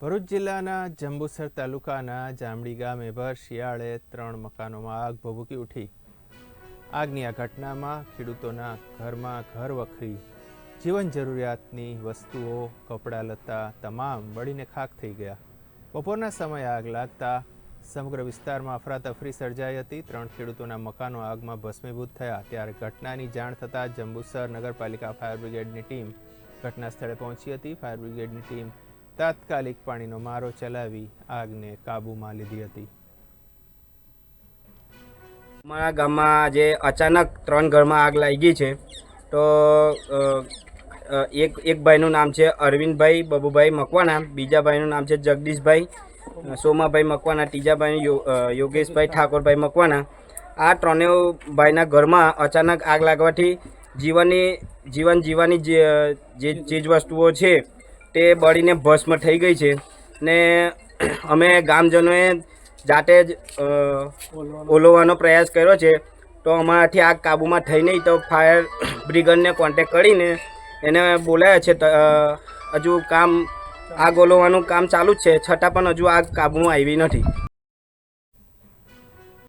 ભરૂચ જિલ્લાના જંબુસર તાલુકાના જામડી ગામે ભર શિયાળે ત્રણ મકાનોમાં આગ ભભૂકી ઉઠી. આગની આ ઘટનામાં ખેડૂતોના ઘરમાં ઘર વખરી, જીવન જરૂરિયાતની વસ્તુઓ, કપડાં લત્તા તમામ બળીને ખાખ થઈ ગયા. બપોરના સમયે આગ લાગતા સમગ્ર વિસ્તારમાં અફરાતફરી સર્જાઈ હતી. ત્રણ ખેડૂતોના મકાનો આગમાં ભસ્મીભૂત થયા. ત્યારે ઘટનાની જાણ થતાં જંબુસર નગરપાલિકા ફાયર બ્રિગેડની ટીમ ઘટના સ્થળે પહોંચી હતી. ફાયર બ્રિગેડની ટીમ તાત્કાલિક પાણીનો મારો ચલાવી આગને કાબૂમાં લીધી હતી. અમારા ગામમાં આજે અચાનક ત્રણ ઘરમાં આગ લાગી છે. તો એક એક ભાઈનું નામ છે અરવિંદભાઈ, બબુભાઈ મકવાણા, બીજા ભાઈનું નામ છે જગદીશભાઈ, સોમાભાઈ મકવાણા ત્રીજા ભાઈ યોગેશભાઈ ઠાકોરભાઈ મકવાણા. આ ત્રણેય ભાઈના ઘરમાં અચાનક આગ લાગવાથી જીવનની, જીવન જીવવાની જે જે ચીજ વસ્તુઓ છે તે બળીને ભસ્મ થઈ ગઈ છે. ને અમે ગામજનોએ જાતે જ ઓલવવાનો પ્રયાસ કર્યો છે. તો અમારાથી આગ કાબૂમાં થઈ નહીં તો ફાયર બ્રિગેડને કોન્ટેક કરીને એને બોલાયા છે. હજુ કામ, આગ ઓલવવાનું કામ ચાલુ જ છે. છતાં પણ હજુ આગ કાબૂમાં આવી નથી.